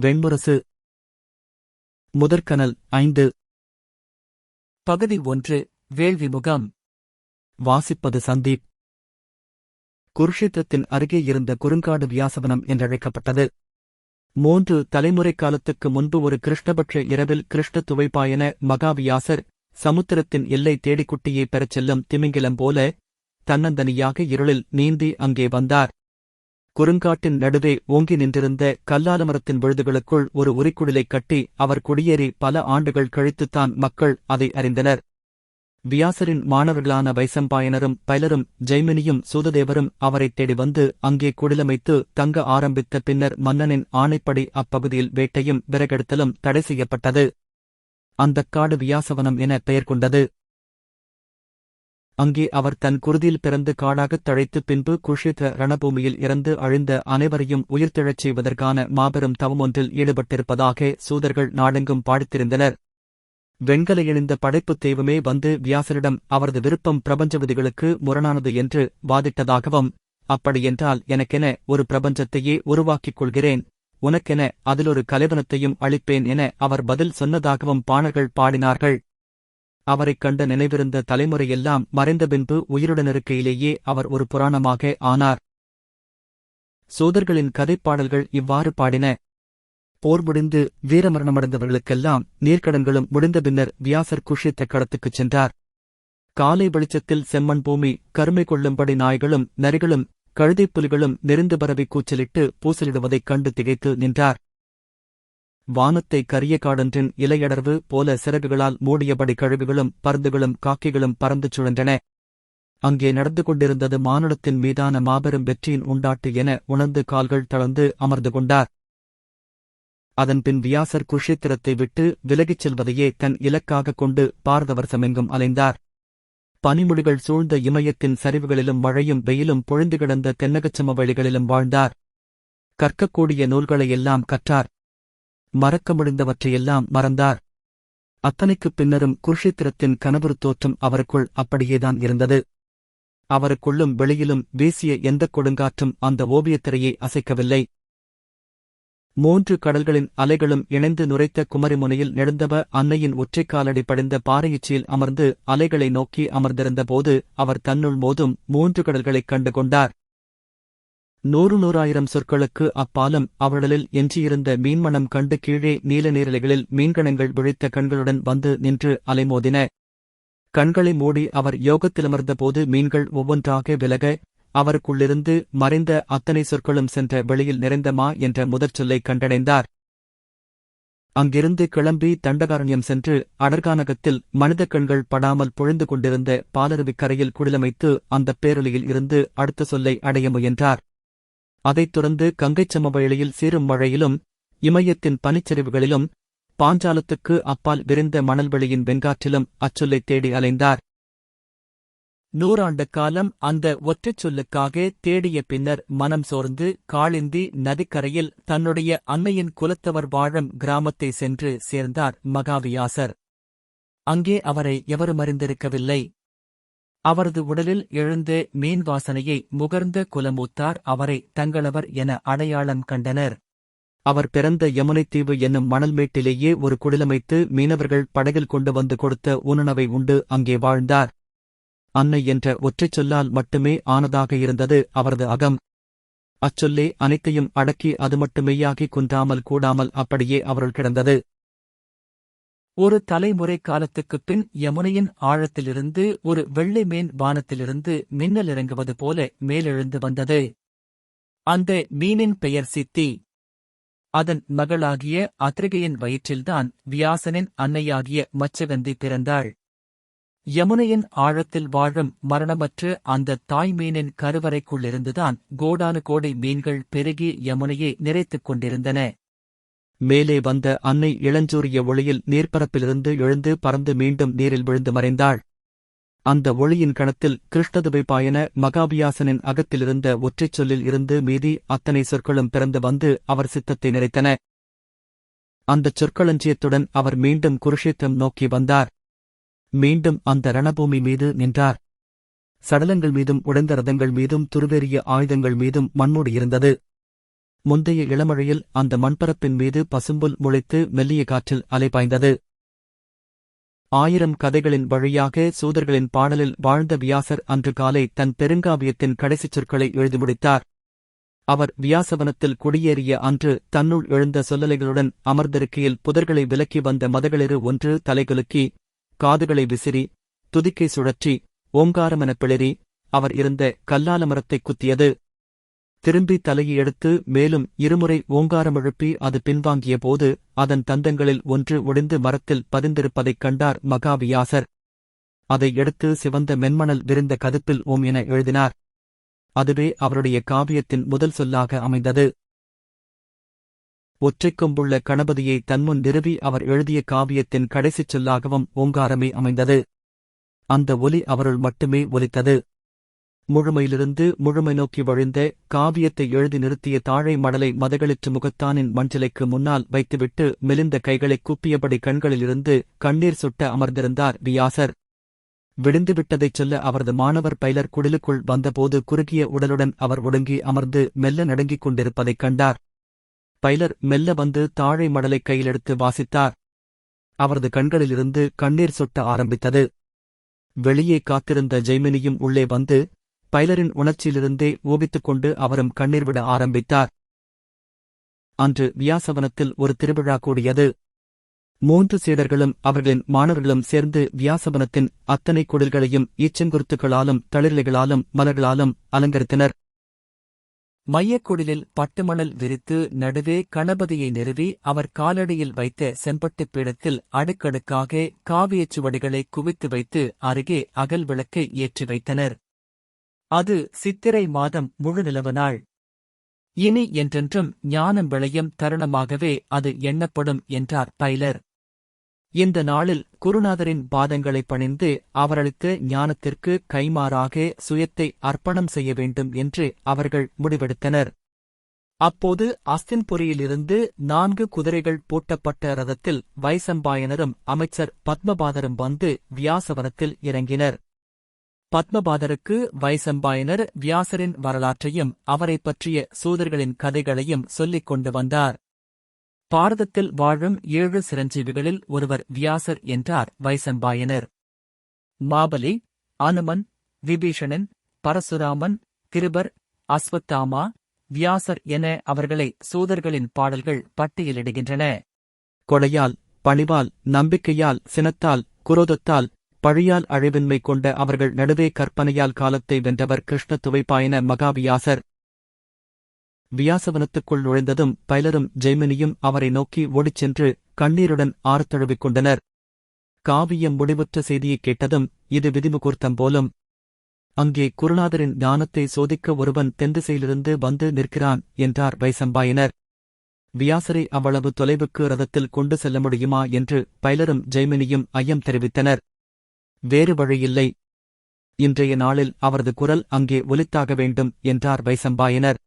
வெண்முரசு. முதற்கனல் ஐந்து. பகுதி ஒன்று வேள்வி முகம் வாசிப்பது சந்தீப். குருஷேத்திரத்தின் அருகே இருந்த குறுங்காடு வியாசவனம் என்றழைக்கப்பட்டது. மூன்று தலைமுறை காலத்துக்கு முன்பு ஒரு கிருஷ்ணபட்ச இரவில் கிருஷ்ண துவைப்பாயன மகாவியாசர் சமுத்திரத்தின் எல்லை தேடிக்குட்டியை பெறச் செல்லும் திமிங்கிலம் போல தன்னந்தனியாக இருளில் நீந்தி அங்கே வந்தார். குறுங்காட்டின் நடுவே ஓங்கி நின்றிருந்த கல்லாலமரத்தின் விழுதுகளுக்குள் ஒரு உரிக்குடிலைக் கட்டி அவர் குடியேறி பல ஆண்டுகள் கழித்துத்தான் மக்கள் அதை அறிந்தனர். வியாசரின் மாணவர்களான வைசம்பாயனரும் பலரும் ஜெய்மினியும் சூததேவரும் அவரைத் தேடி வந்து அங்கே குடிலமைத்து தங்க ஆரம்பித்த பின்னர் மன்னனின் ஆணைப்படி அப்பகுதியில் வேட்டையும் விறகெடுத்தலும் தடை செய்யப்பட்டது. அந்தக் காடு வியாசவனம் என பெயர் கொண்டது. அங்கே அவர் தன் குருதியில் பிறந்து காடாகத் தழைத்து பின்பு குஷித ரணபூமியில் இறந்து அழிந்த அனைவரையும் உயிர்த்தெழச் செய்வதற்கான மாபெரும் தவமொன்றில் ஈடுபட்டிருப்பதாக சூதர்கள் நாடெங்கும் பாடித்திருந்தனர். வெண்கல இணைந்த படைப்புத் தெய்வமே வந்து வியாசரிடம் அவரது விருப்பம் பிரபஞ்ச விதிகளுக்கு முரணானது என்று வாதிட்டதாகவும் அப்படியென்றால் எனக்கென ஒரு பிரபஞ்சத்தையே உருவாக்கிக் கொள்கிறேன். உனக்கென அதிலொரு கலைவனத்தையும் அளிப்பேன் என அவர் பதில் சொன்னதாகவும் பாணர்கள் பாடினார்கள். அவரைக் கண்ட நினைவிருந்த தலைமுறையெல்லாம் மறைந்த பின்பு உயிருடனிருக்கையிலேயே அவர் ஒரு புராணமாக ஆனார். சோதர்களின் கதைப்பாடல்கள் இவ்வாறு பாடின. போர் முடிந்து வீரமரணமடைந்தவர்களுக்கெல்லாம் நீர்க்கடன்களும் முடிந்த பின்னர் வியாசர் குஷித்த கடத்துக்குச் சென்றார். காலை வெளிச்சத்தில் செம்மண் பூமி கருமை கொள்ளும்படி நாய்களும் நரிகளும் கழுதைப் புலிகளும் நெறிந்து பரவி கூச்சலிட்டு பூசலிடுவதைக் கண்டு திகைத்து நின்றார். வானத்தை கரிய காடன்றின் இலையடர்வு போல சிறகுகளால் மூடியபடி கழுகுகளும் பருந்துகளும் காக்கிகளும் பறந்து சுழன்றன. அங்கே நடந்து கொண்டிருந்தது மானுடத்தின் மீதான மாபெரும் வெற்றியின் உண்டாட்டு என உணர்ந்து கால்கள் தளர்ந்து அமர்ந்து கொண்டார். அதன்பின் வியாசர் குஷேத்திரத்தை விட்டு விலகிச் செல்வதையே தன் இலக்காகக் கொண்டு பாரதவர்சமெங்கும் அலைந்தார். பனிமொழிகள் சூழ்ந்த இமயத்தின் சரிவுகளிலும் மழையும் வெயிலும் பொழிந்து கிடந்த தென்னகச்சம வழிகளிலும் வாழ்ந்தார். கற்கக்கூடிய நூல்களையெல்லாம் கற்றார். மறக்க முடிந்தவற்றையெல்லாம் மறந்தார். அத்தனைக்குப் பின்னரும் குருஷேத்திரத்தின் கனவுறு தோற்றம் அவருக்குள் அப்படியேதான் இருந்தது. அவருக்குள்ளும் வெளியிலும் வீசிய எந்தக் கொடுங்காற்றும் அந்த ஓவியத்திரையை அசைக்கவில்லை. மூன்று கடல்களின் அலைகளும் இணைந்து நுரைத்த குமரிமுனையில் நெடுந்தவ அன்னையின் ஒற்றைக் காலடி படிந்த பாறையுச்சியில் அமர்ந்து அலைகளை நோக்கி அமர்ந்திருந்தபோது அவர் தன்னுள் மோதும் மூன்று கடல்களைக் கண்டு கொண்டார். நூறு நூறாயிரம் சொற்களுக்கு அப்பாலும் அவளலில் எஞ்சியிருந்த மீன்மணம் கண்டு கீழே நீல நீரலைகளில் மீன்கணங்கள் விழித்த கண்களுடன் வந்து நின்று அலைமோதின. கண்களை மூடி அவர் யோகத்திலமர்ந்தபோது மீன்கள் ஒவ்வொன்றாக விலக அவருக்குள்ளிருந்து மறைந்த அத்தனை சொற்களும் சென்ற வெளியில் நிறைந்தமா என்ற முதற் சொல்லை கண்டடைந்தார். அங்கிருந்து கிளம்பி தண்டகாரண்யம் சென்று அடர்கானகத்தில் மனித கண்கள் படாமல் பொழிந்து கொண்டிருந்த பாலருவிக் கரையில் குடிலமைத்து அந்தப் பேரொலியில் இருந்து அடுத்த சொல்லை அடைய முயன்றார். அதைத் தொடர்ந்து கங்கைச் சமவெளியில் சீரும் மழையிலும் இமயத்தின் பனிச்சரிவுகளிலும் பாஞ்சாலத்துக்கு அப்பால் விரிந்த மணல்வெளியின் வெண்காற்றிலும் அச்சொல்லைத் தேடி அலைந்தார். நூறாண்டு காலம் அந்த ஒற்றைச் சொல்லுக்காக தேடிய பின்னர் மனம் சோர்ந்து காளிந்தி நதிக்கரையில் தன்னுடைய அன்னையின் குலத்தவர் வாழும் கிராமத்தை சென்று சேர்ந்தார் மகாவியாசர். அங்கே அவரை எவரும் அறிந்திருக்கவில்லை. அவரது உடலில் எழுந்த மீன் வாசனையை முகர்ந்த குலமூத்தார் அவரை தங்களவர் என அடையாளம் கண்டனர். அவர் பிறந்த யமுனைத்தீவு என்னும் மணல்மேட்டிலேயே ஒரு குடிலமைத்து மீனவர்கள் படகில் கொண்டு வந்து கொடுத்த உணவை உண்டு அங்கே வாழ்ந்தார். அன்னை என்ற ஒற்றைச் சொல்லால் மட்டுமே ஆனதாக இருந்தது அவரது அகம். அச்சொல்லே அனைத்தையும் அடக்கி அது மட்டுமேயாகி குந்தாமல் கூடாமல் அப்படியே அவருள் கிடந்தது. ஒரு தலைமுறை காலத்துக்குப் பின் யமுனையின் ஆழத்திலிருந்து ஒரு வெள்ளை மீன் வானத்திலிருந்து மின்னல் இறங்குவது போல மேலெழுந்து வந்தது. அந்த மீனின் பெயர் சித்தி. அதன் மகளாகிய அத்ரிகையின் வயிற்றில்தான் வியாசனின் அன்னையாகிய மச்சகந்தி பிறந்தாள். யமுனையின் ஆழத்தில் வாழும் மரணமற்ற அந்த தாய் மீனின் கருவறைக்குள்ளிருந்துதான் கோடானு கோடை மீன்கள் பெருகி யமுனையை நிறைத்துக் கொண்டிருந்தன. மேலே வந்த அன்னை இளஞ்சூரிய ஒளியில் நீர்ப்பரப்பிலிருந்து எழுந்து பறந்து மீண்டும் நீரில் விழுந்து மறைந்தாள். அந்த ஒளியின் கணத்தில் கிருஷ்ணதுபைப்பாயன மகாபியாசனின் அகத்திலிருந்த ஒற்றைச் சொல்லில் இருந்து மீதி அத்தனை சொற்களும் பிறந்து வந்து அவர் சித்தத்தை நிறைத்தன. அந்தச் சொற்களஞ்சியத்துடன் அவர் மீண்டும் குருஷேத்தம் நோக்கி வந்தார். மீண்டும் அந்த ரணபூமி மீது நின்றார். சடலங்கள் மீதும் உடைந்த ரதங்கள் மீதும் துருவேறிய ஆயுதங்கள் மீதும் மண்மூடி இருந்தது. முந்தைய இளமழையில் அந்த மண்பரப்பின் மீது பசும்புல் முளைத்து மெல்லிய காற்றில் அலைபாய்ந்தது. ஆயிரம் கதைகளின் வழியாக சூதர்களின் பாடலில் வாழ்ந்த வியாசர் அன்று காலை தன் பெருங்காவியத்தின் கடைசிச் சொற்களை எழுதி முடித்தார். அவர் வியாசவனத்தில் குடியேறிய அன்று தன்னுள் எழுந்த சொல்லலைகளுடன் அமர்ந்திருக்கையில் புதர்களை விலக்கி வந்த மதகளிரு ஒன்று தலைகுலுக்கி காதுகளை விசிறி துதிக்கை சுழற்றி ஓங்காரமெனப் பிளறி அவர் இருந்த கல்லாலமரத்தைக் குத்தியது. திரும்பி தலையை எடுத்து மேலும் இருமுறை ஓங்காரம் எழுப்பி அது பின்வாங்கிய போது அதன் தந்தங்களில் ஒன்று ஒடிந்து மரத்தில் பதிந்திருப்பதைக் கண்டார் மகாவியாசர். அதை எடுத்து சிவந்த மென்மணல் விரிந்த கதுப்பில் ஓம் என எழுதினார். அதுவே அவருடைய காவியத்தின் முதல் சொல்லாக அமைந்தது. ஒற்றைக்கொம்புள்ள கணபதியை தன்முன் நிறுவி அவர் எழுதிய காவியத்தின் கடைசிச் சொல்லாகவும் ஓங்காரமே அமைந்தது. அந்த ஒலி அவருள் மட்டுமே ஒலித்தது. முழுமையிலிருந்து முழுமை நோக்கி வழிந்த காவியத்தை எழுதி நிறுத்திய தாழை மடலை மதகளிற்று முகத்தானின் மஞ்சளைக்கு முன்னால் வைத்துவிட்டு மெலிந்த கைகளைக் கூப்பியபடி கண்களிலிருந்து கண்ணீர் சுட்ட அமர்ந்திருந்தார் வியாசர். விழுந்துவிட்டதைச் சொல்ல அவரது மாணவர் பைலர் குடிலுக்குள் வந்தபோது குறுகிய உடலுடன் அவர் ஒடுங்கி அமர்ந்து மெல்ல நடுங்கிக் கொண்டிருப்பதைக் கண்டார். பைலர் மெல்ல வந்து தாழை மடலை கையிலெடுத்து வாசித்தார். அவரது கண்களிலிருந்து கண்ணீர் சொட்ட ஆரம்பித்தது. வெளியே காத்திருந்த ஜெய்மினியும் உள்ளே வந்து பைலரின் உணர்ச்சியிலிருந்தே ஊபித்துக் கொண்டு அவரும் கண்ணீர் விட ஆரம்பித்தார். அன்று வியாசவனத்தில் ஒரு திருவிழா கூடியது. மூன்று சீடர்களும் அவர்களின் மாணவர்களும் சேர்ந்து வியாசவனத்தின் அத்தனை குடில்களையும் ஈச்சங்குருத்துக்களாலும் தளிர்லைகளாலும் மலர்களாலும் அலங்கரித்தனர். மையக்குடிலில் பட்டுமணல் விரித்து நடுவே கணபதியை நிறுவி அவர் காலடியில் வைத்த செம்பட்டுப் பீடத்தில் அடுக்கடுக்காக காவியச் சுவடிகளை குவித்து வைத்து அருகே அகல் விளக்கை ஏற்றி வைத்தனர். அது சித்திரை மாதம் முழு நிலவு நாள் இனி என்றென்றும் ஞானம் விளையும் தருணமாகவே அது எண்ணப்படும் என்றார் பைலர். இந்த நாளில் குருநாதரின் பாதங்களை பணிந்து அவர்களுக்கு ஞானத்திற்கு கைமாறாக சுயத்தை அர்ப்பணம் செய்ய வேண்டும் என்று அவர்கள் முடிவெடுத்தனர். அப்போது அஸ்தின்புரியிலிருந்து நான்கு குதிரைகள் பூட்டப்பட்ட ரதத்தில் வைசம்பாயனரும் அமைச்சர் பத்மபாதரும் வந்து வியாசவனத்தில் இறங்கினர். பத்மபாதருக்கு வைசம்பாயனர் வியாசரின் வரலாற்றையும் அவரைப் பற்றிய சூதர்களின் கதைகளையும் சொல்லிக் கொண்டு வந்தார். பாரதத்தில் வாழும் ஏழு சிரஞ்சீவிகளில் ஒருவர் வியாசர் என்றார் வைசம்பாயனர் மாபலி அனுமன் விபீஷணன் பரசுராமன் கிருபர் அஸ்வத்தாமா வியாசர் என அவர்களை சூதர்களின் பாடல்கள் பட்டியலிடுகின்றன. கொலையால் பணிவால் நம்பிக்கையால் சினத்தால் குரோதத்தால் பழியால் அழிவின்மை கொண்ட அவர்கள் நடுவே கற்பனையால் காலத்தை வென்றவர் கிருஷ்ண துவைப்பாயன மகாவியாசர். வியாசவனத்துக்குள் நுழைந்ததும் பைலரும் ஜெய்மினியும் அவரை நோக்கி ஓடிச் சென்று கண்ணீருடன் ஆறத்தழுவிக் கொண்டனர். காவியம் முடிவுற்ற செய்தியைக் கேட்டதும் இது விதிமுகூர்த்தம் போலும். அங்கே குருநாதரின் ஞானத்தை சோதிக்க ஒருவன் தென்திசையிலிருந்து வந்து நிற்கிறான் என்றார் வைசம்பாயினர். வியாசரை அவ்வளவு தொலைவுக்கு ரதத்தில் கொண்டு செல்ல முடியுமா என்று பைலரும் ஜெய்மினியும் ஐயம் தெரிவித்தனர். வேறு வழியில்லை. இன்றைய நாளில் அவரது குரல் அங்கே ஒலித்தாக வேண்டும் என்றார் வைசம்பாயனர்.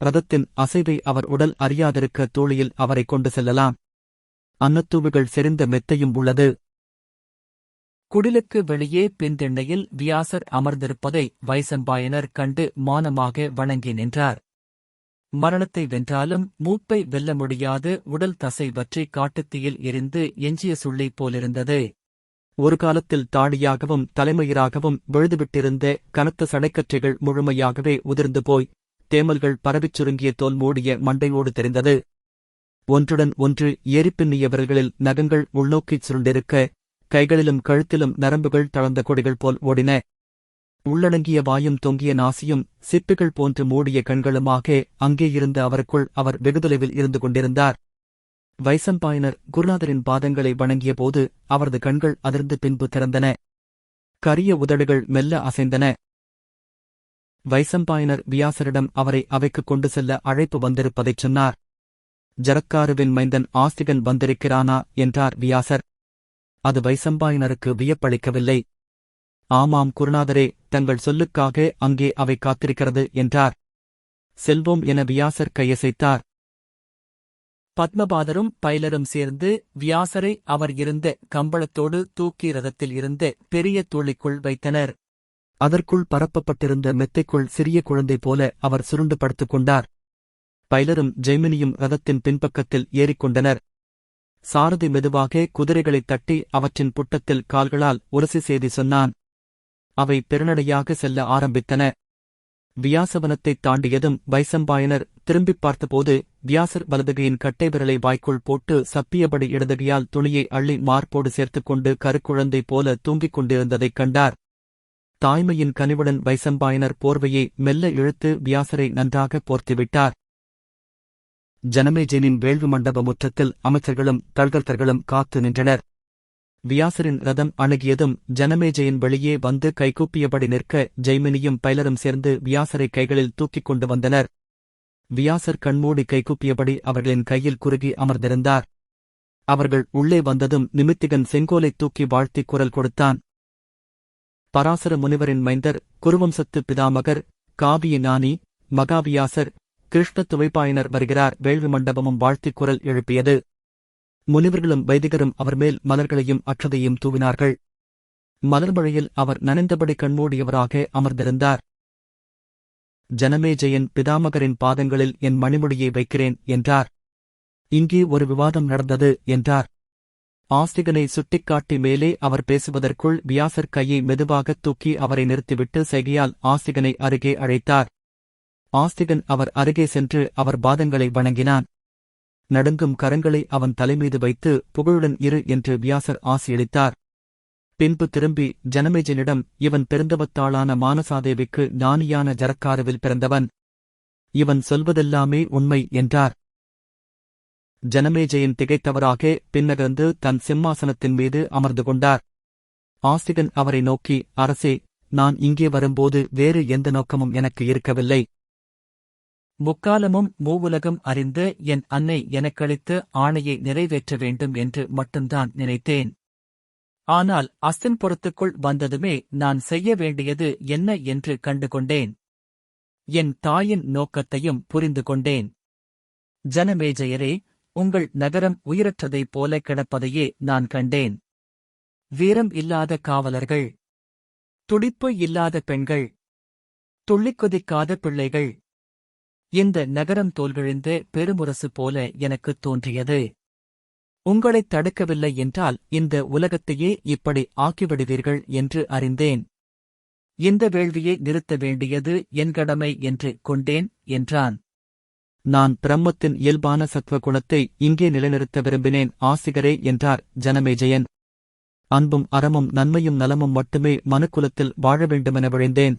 ரதத்தின் அசைவை அவர் உடல் அறியாதிருக்க தோழியில் அவரை கொண்டு செல்லலாம். அன்னத்தூவுகள் செறிந்த மெத்தையும் உள்ளது. குடிலுக்கு வெளியே பின்திண்ணையில் வியாசர் அமர்ந்திருப்பதை வைசம்பாயனர் கண்டு மானமாக வணங்கி நின்றார். மரணத்தை வென்றாலும் மூப்பை வெல்ல முடியாது உடல் தசை வற்றி காட்டுத்தீயில் எரிந்து எஞ்சிய சுள்ளி போலிருந்தது. ஒரு காலத்தில் தாடியாகவும் தலைமயிராகவும் விழுதுவிட்டிருந்த கனத்த சடைக்கற்றைகள் முழுமையாகவே உதிர்ந்து போய் தேமல்கள் பரவிச் சுருங்கிய தோல் மூடிய மண்டையோடு தெரிந்தது. ஒன்றுடன் ஒன்று ஏறிப்பின்னிய விரல்களில் நகங்கள் உள்நோக்கிச் சுருண்டிருக்க கைகளிலும் கழுத்திலும் நரம்புகள் தளர்ந்த கொடிகள் போல் ஓடின. உள்ளடங்கிய வாயும் தொங்கிய நாசியும் சிப்பிகள் போன்று மூடிய கண்களுமாக அங்கே இருந்த அவருக்குள் அவர் வெகுதொலைவில் இருந்து கொண்டிருந்தார். வைசம்பாயனர் குருநாதரின் பாதங்களை வணங்கியபோது அவரது கண்கள் அதிர்ந்து பின்பு திறந்தன. கரிய உதடுகள் மெல்ல அசைந்தன. வைசம்பாயனர் வியாசரிடம் அவரை அவைக்குக் கொண்டு செல்ல அழைப்பு வந்திருப்பதைச் சொன்னார். ஜரக்காருவின் மைந்தன் ஆஸ்திகன் வந்திருக்கிறானா? என்றார் வியாசர். அது வைசம்பாயனருக்கு வியப்பளிக்கவில்லை. ஆமாம் குருநாதரே தங்கள் சொல்லுக்காக அங்கே அவை காத்திருக்கிறது என்றார். செல்வோம் என வியாசர் கையசைத்தார். பத்மபாதரும் பைலரும் சேர்ந்து வியாசரை அவர் இருந்த கம்பளத்தோடு தூக்கி ரதத்தில் இருந்த பெரிய தூளிக்குள் வைத்தனர். அதற்குள் பரப்பப்பட்டிருந்த மெத்தைக்குள் சிறிய குழந்தை போல அவர் சுருண்டு படுத்துக் கொண்டார். பைலரும் ஜெய்மினியும் ரதத்தின் பின்பக்கத்தில் ஏறிக்கொண்டனர் சாரதி மெதுவாக குதிரைகளைத் தட்டி அவற்றின் புட்டத்தில் கால்களால் உரசி செய்தி சொன்னான். அவை பெருநடையாக செல்ல ஆரம்பித்தன. வியாசவனத்தைத் தாண்டியதும் வைசம்பாயனர் திரும்பிப் பார்த்தபோது வியாசர் வலதுகையின் கட்டை விரலை வாய்க்குள் போட்டு சப்பியபடி இடதுகையால் துணியை அள்ளி மார்போடு சேர்த்துக்கொண்டு கருக்குழந்தை போல தூங்கிக் கொண்டிருந்ததைக் கண்டார். தாய்மையின் கனிவுடன் வைசம்பாயனர் போர்வையை மெல்ல இழுத்து வியாசரை நன்றாக போர்த்துவிட்டார். ஜனமேஜனின் வேள்வி மண்டப முற்றத்தில் அமைச்சர்களும் தழ்கர்த்தர்களும் காத்து நின்றனர். வியாசரின் ரதம் அணுகியதும் ஜனமேஜையின் வெளியே வந்து கைகூப்பியபடி நிற்க ஜெய்மினியும் பைலரும் சேர்ந்து வியாசரை கைகளில் தூக்கிக் கொண்டு வந்தனர். வியாசர் கண்மூடி கைகூப்பியபடி அவர்களின் கையில் குறுகி அமர்ந்திருந்தார். அவர்கள் உள்ளே வந்ததும் நிமித்திகன் செங்கோலைத் தூக்கி வாழ்த்தி குரல் கொடுத்தான். பராசர முனிவரின் மைந்தர் குருவம்சத்து பிதாமகர் காவிய ஞானி மகாவியாசர் கிருஷ்ண துவைப்பாயினர் வருகிறார் வேள்வி மண்டபமும் வாழ்த்திக் குரல் எழுப்பியது. முனிவர்களும் வைதிகரும் அவர் மேல் மலர்களையும் அற்றதையும் தூவினார்கள். மலர்மழையில் அவர் நனைந்தபடி கண்மூடியவராக அமர்ந்திருந்தார். ஜனமேஜயன் பிதாமகரின் பாதங்களில் என் மணிமுடியை வைக்கிறேன் என்றார். இங்கே ஒரு விவாதம் நடந்தது என்றார். ஆஸ்திகனை சுட்டிக்காட்டி மேலே அவர் பேசுவதற்குள் வியாசர் கையை மெதுவாகத் தூக்கி அவரை நிறுத்திவிட்டு செய்கையால் ஆஸ்திகனை அருகே அழைத்தார். ஆஸ்திகன் அவர் அருகே சென்று அவர் பாதங்களை வணங்கினான். நடுங்கும் கரங்களை அவன் தலைமீது வைத்து புகழுடன் இரு என்று வியாசர் ஆசியளித்தார். பின்பு திரும்பி ஜனமேஜனிடம் இவன் பெருந்தவத்தாளான மானசாதேவிக்கு ஞானியான ஜரக்காரவில் பிறந்தவன். இவன் சொல்வதெல்லாமே உண்மை என்றார். ஜனமேஜையின் திகைத்தவராக பின்னகர்ந்து தன் சிம்மாசனத்தின் மீது அமர்ந்து கொண்டார். ஆஸ்திகன் அவரை நோக்கி அரசே நான் இங்கே வரும்போது வேறு எந்த நோக்கமும் எனக்கு இருக்கவில்லை. முக்காலமும் மூவுலகம் அறிந்து என் அன்னை எனக்களித்த ஆணையை நிறைவேற்ற வேண்டும் என்று மட்டும்தான் நினைத்தேன். ஆனால் அஸ்தின்புறத்துக்குள் வந்ததுமே நான் செய்ய வேண்டியது என்ன என்று கண்டுகொண்டேன். என் தாயின் நோக்கத்தையும் புரிந்து கொண்டேன். ஜனமேஜயரே உங்கள் நகரம் உயிரற்றதைப் போல கிடப்பதையே நான் கண்டேன். வீரம் இல்லாத காவலர்கள். துடிப்பு இல்லாத பெண்கள். துள்ளிக் கொதிக்காத பிள்ளைகள். இந்த நகரம் தோல்விழிந்த பெருமுரசு போல எனக்குத் தோன்றியது. உங்களைத் தடுக்கவில்லை என்றால் இந்த உலகத்தையே இப்படி ஆக்கிவிடுவீர்கள் என்று அறிந்தேன். இந்த வேள்வியை நிறுத்த வேண்டியது என் கடமை என்று கொண்டேன் என்றான். நான் பிரம்மத்தின் இயல்பான சத்வகுணத்தை இங்கே நிலைநிறுத்த விரும்பினேன் ஆசிகரே என்றார் ஜனமேஜயன். அன்பும் அறமும் நன்மையும் நலமும் மட்டுமே மனுக்குலத்தில் வாழ வேண்டுமென விழைந்தேன்.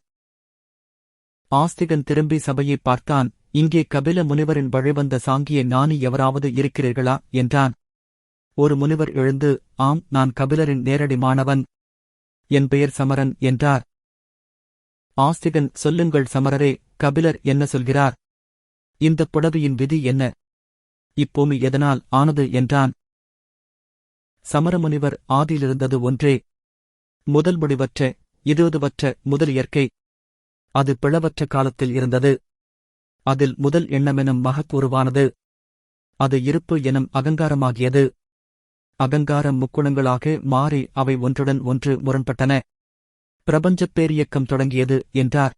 ஆஸ்திகன் திரும்பி சபையை பார்த்தான் இங்கே கபில முனிவரின் வழிவந்த சாங்கிய ஞானி எவராவது இருக்கிறீர்களா? என்றான். ஒரு முனிவர் எழுந்து ஆம் நான் கபிலரின் நேரடி மாணவன். என் பெயர் சமரன் என்றார். ஆஸ்திகன் சொல்லுங்கள் சமரரே கபிலர் என்ன சொல்கிறார்? இந்தப் புடவையின் விதி என்ன? இப்பூமி எதனால் ஆனது? என்றான். சமரமுனிவர் ஆதியிலிருந்தது ஒன்றே. முதல் முடிவற்ற இதுவதுவற்ற முதல் இயற்கை. அது பிளவற்ற காலத்தில் இருந்தது. அதில் முதல் எண்ணமெனும் மகக்கூறுவானது. அது இருப்பு எனும் அகங்காரமாகியது. அகங்காரம் முக்குணங்களாக மாறி அவை ஒன்றுடன் ஒன்று முரண்பட்டன. பிரபஞ்சப் பேரியக்கம் தொடங்கியது என்றார்.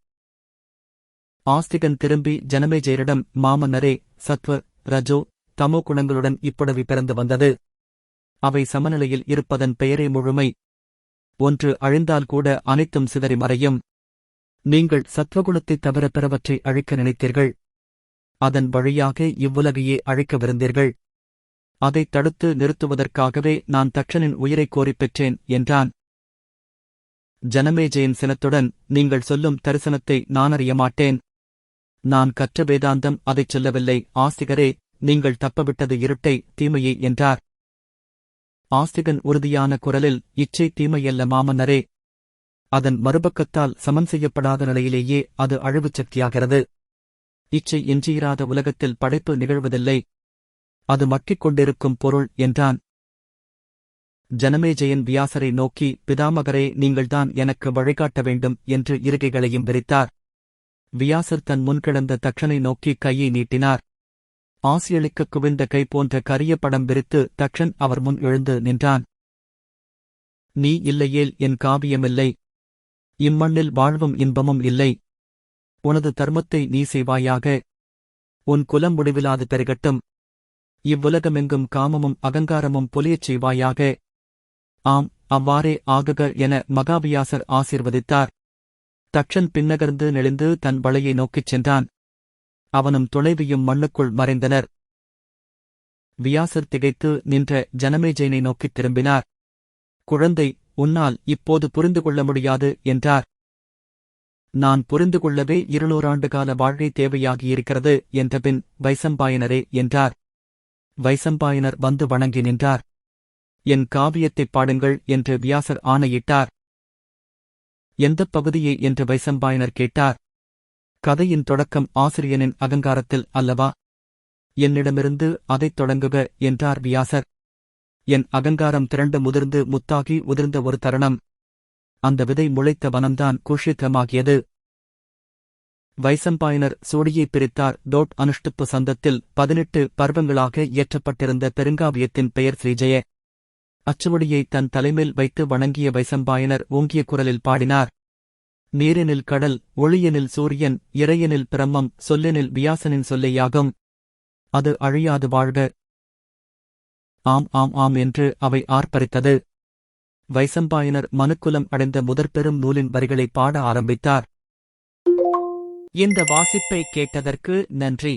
ஆஸ்திகன் திரும்பி ஜனமேஜயரிடம் மாமன்னரே சத்வ ரஜோ தமோ குணங்களுடன் இப்புடவி பிறந்து வந்தது. அவை சமநிலையில் இருப்பதன் பெயரே முழுமை. ஒன்று அழிந்தால் கூட அனைத்தும் சிதறி மறையும். நீங்கள் சத்வகுணத்தைத் தவிர பிறவற்றை அழைக்க நினைத்தீர்கள். அதன் வழியாக இவ்வுலகையே அழைக்கவிருந்தீர்கள் அதைத் தடுத்து நிறுத்துவதற்காகவே நான் தட்சனின் உயிரைக் கோரிப் பெற்றேன் என்றான். ஜனமேஜயின் சினத்துடன் நீங்கள் சொல்லும் தரிசனத்தை நான் அறிய மாட்டேன். நான் கற்ற வேதாந்தம் அதைச் சொல்லவில்லை. ஆஸ்திகரே நீங்கள் தப்பவிட்டது இருட்டை தீமையே என்றார். ஆஸ்திகன் உறுதியான குரலில் இச்சை தீமையல்ல மாமன்னரே அதன் மறுபக்கத்தால் சமன் செய்யப்படாத நிலையிலேயே அது அழிவுச் சக்தியாகிறது. இச்சை எஞ்சியிராத உலகத்தில் படைப்பு நிகழ்வதில்லை. அது மக்கிக் கொண்டிருக்கும் பொருள் என்றான். ஜனமேஜயன் வியாசரை நோக்கி பிதாமகரே நீங்கள்தான் எனக்கு வழிகாட்ட வேண்டும் என்று இருகைகளையும் விரித்தார். வியாசர் தன் முன்கிடந்த தக்ஷனை நோக்கி கையை நீட்டினார். ஆசியளிக்க குவிந்த கை போன்ற கரிய படம் விரித்து தக்ஷன் அவர் முன் எழுந்து நின்றான். நீ இல்லையேல் என் காவியமில்லை. இம்மண்ணில் வாழ்வும் இன்பமும் இல்லை. உனது தர்மத்தை நீ செய்வாயாக. உன் குலம் முடிவிலாது பெருகட்டும். இவ்வுலகமெங்கும் காமமும் அகங்காரமும் பொலியச் செய்வாயாக. ஆம் அவ்வாறே ஆகுக என மகாவியாசர் ஆசிர்வதித்தார். தக்ஷன் பின்னகர்ந்து நெளிந்து தன் வளையை நோக்கிச் சென்றான். அவனும் துணைவியும் மண்ணுக்குள் மறைந்தனர். வியாசர் திகைத்து நின்ற ஜனமேஜயனை நோக்கித் திரும்பினார். குழந்தை உன்னால் இப்போது புரிந்து கொள்ள முடியாது என்றார். நான் புரிந்து கொள்ளவே இருநூறாண்டு கால வாழ்க்கை தேவையாகியிருக்கிறது என்றபின் வைசம்பாயனரே என்றார். வைசம்பாயனர் வந்து வணங்கி நின்றார். என் காவியத்தைப் பாடுங்கள் என்று வியாசர் ஆணையிட்டார். எந்தப் பகுதியை என்று வைசம்பாயனர் கேட்டார். கதையின் தொடக்கம் ஆசிரியனின் அகங்காரத்தில் அல்லவா? என்னிடமிருந்து அதைத் தொடங்குக என்றார் வியாசர். என் அகங்காரம் திரண்டு முதிர்ந்து முத்தாகி உதிர்ந்த ஒரு தருணம். அந்த விதை முளைத்த வனம்தான் கூஷித்தமாகியது. வைசம்பாயனர் சோடியைப் பிரித்தார். டோட் அனுஷ்டுப்பு சந்தத்தில் பதினெட்டு பர்வங்களாக இயற்றப்பட்டிருந்த பெருங்காவியத்தின் பெயர் ஸ்ரீஜய. அச்சுவடியை தன் தலைமேல் வைத்து வணங்கிய வைசம்பாயனர் ஓங்கிய குரலில் பாடினார். நீரெனில் கடல் ஒளியெனில் சூரியன் இறையனில் பிரம்மம் சொல்லெனில் வியாசனின் சொல்லையாகும். அது அழியாது வாழ்க. ஆம் ஆம் ஆம் என்று அவை ஆர்ப்பரித்தது. வைசம்பாயனர் மனுக்குலம் அடைந்த முதற்பெரும் நூலின் வரிகளை பாட ஆரம்பித்தார். இந்த வாசிப்பை கேட்டதற்கு நன்றி.